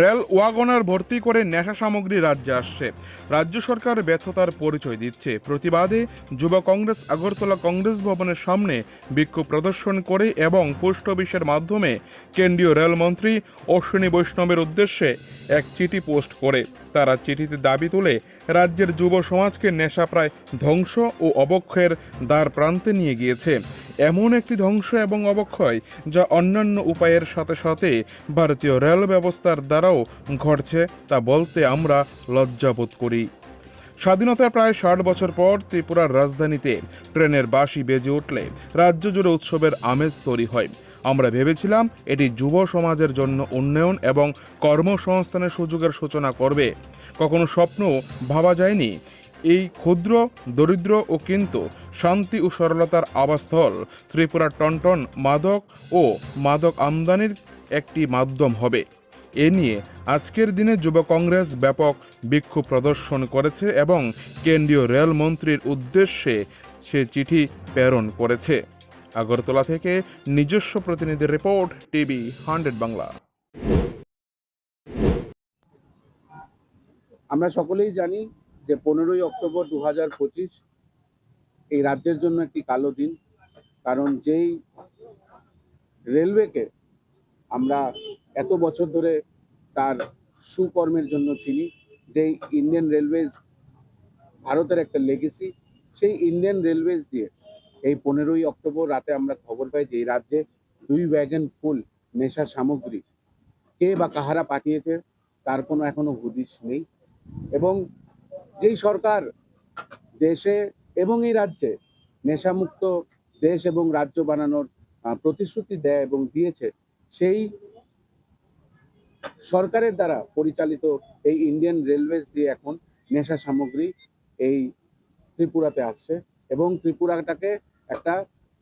Rail Wagner ভর্তি করে নেশা সামগ্রী রাজ্যে আসছে। রাজ্য সরকার ব্যর্থতার পরিচয় দিচ্ছে। প্রতিবাদে যুব কংগ্রেস, আগরতলা কংগ্রেস ভবনের সামনে বিক্ষোভ প্রদর্শন করে এবং পোস্ট অফিসের মাধ্যমে কেন্দ্রীয় রেলমন্ত্রী অশ্বিনী বৈষ্ণবের উদ্দেশ্যে এক চিঠি পোস্ট করে। তারা চিঠিতে দাবি তুলে, রাজ্যের যুব সমাজকে নেশা প্রায় ধ্বংস ও অবক্ষয়ের দ্বার প্রান্তে নিয়ে গিয়েছে। এমন একটি ধ্বংস এবং অবক্ষয় যা অন্যান্য উপায়ের সাথে সাথে ভারতীয় রেল ব্যবস্থার দ্বারাও ঘটছে তা বলতে আমরা লজ্জাবোধ করি। স্বাধীনতার প্রায় ষাট বছর পর ত্রিপুরার রাজধানীতে ট্রেনের বাঁশি বেজে উঠলে রাজ্য জুড়ে উৎসবের আমেজ তৈরি হয়। আমরা ভেবেছিলাম এটি যুব সমাজের জন্য উন্নয়ন এবং কর্মসংস্থানের সুযোগের সূচনা করবে। কখনো স্বপ্ন ভাবা যায়নি। এই ক্ষুদ্র, দরিদ্র ও কিন্তু শান্তি ও সরলতার আবাসস্থল ত্রিপুরা টনটন মাদক ও মাদক আমদানির একটি মাধ্যম হবে। এ নিয়ে আজকের দিনে যুব কংগ্রেস ব্যাপক বিক্ষোভ প্রদর্শন করেছে এবং কেন্দ্রীয় রেলমন্ত্রীর উদ্দেশ্যে সে চিঠি প্রেরণ করেছে। আগরতলা থেকে নিজস্ব প্রতিনিধির রিপোর্ট, টিভি হান্ড্রেড বাংলা। আমরা সকলেই জানি যে পনেরোই অক্টোবর দু হাজার পঁচিশ এই রাজ্যের জন্য একটি কালো দিন, কারণ যেই রেলওয়েকে আমরা এত বছর ধরে তার সুকর্মের জন্য চিনি, যেই ইন্ডিয়ান রেলওয়েজ ভারতের একটা লেগেসি সেই ইন্ডিয়ান রেলওয়েজ দিয়ে এই পনেরোই অক্টোবর রাতে আমরা খবর পাই যে এই রাজ্যে দুই ওয়াগন ফুল নেশা সামগ্রী কে বা কাহারা পাঠিয়েছে, তার কোনো এখনও হুদিশ নেই। এবং যেই সরকার দেশে এবং এই রাজ্যে নেশামুক্ত দেশ এবং রাজ্য বানানোর প্রতিশ্রুতি দেয় এবং দিয়েছে, সেই সরকারের দ্বারা পরিচালিত এই ইন্ডিয়ান রেলওয়েজ দিয়ে এখন নেশা সামগ্রী এই ত্রিপুরাতে আসছে এবং ত্রিপুরাটাকে একটা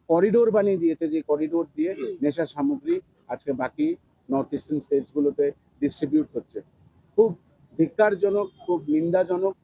করিডোর বানিয়ে দিয়েছে যে করিডোর দিয়ে নেশা সামগ্রী আজকে বাকি নর্থ ইস্টার্ন স্টেটসগুলোতে ডিস্ট্রিবিউট হচ্ছে। খুব ধিক্কারজনক, খুব নিন্দাজনক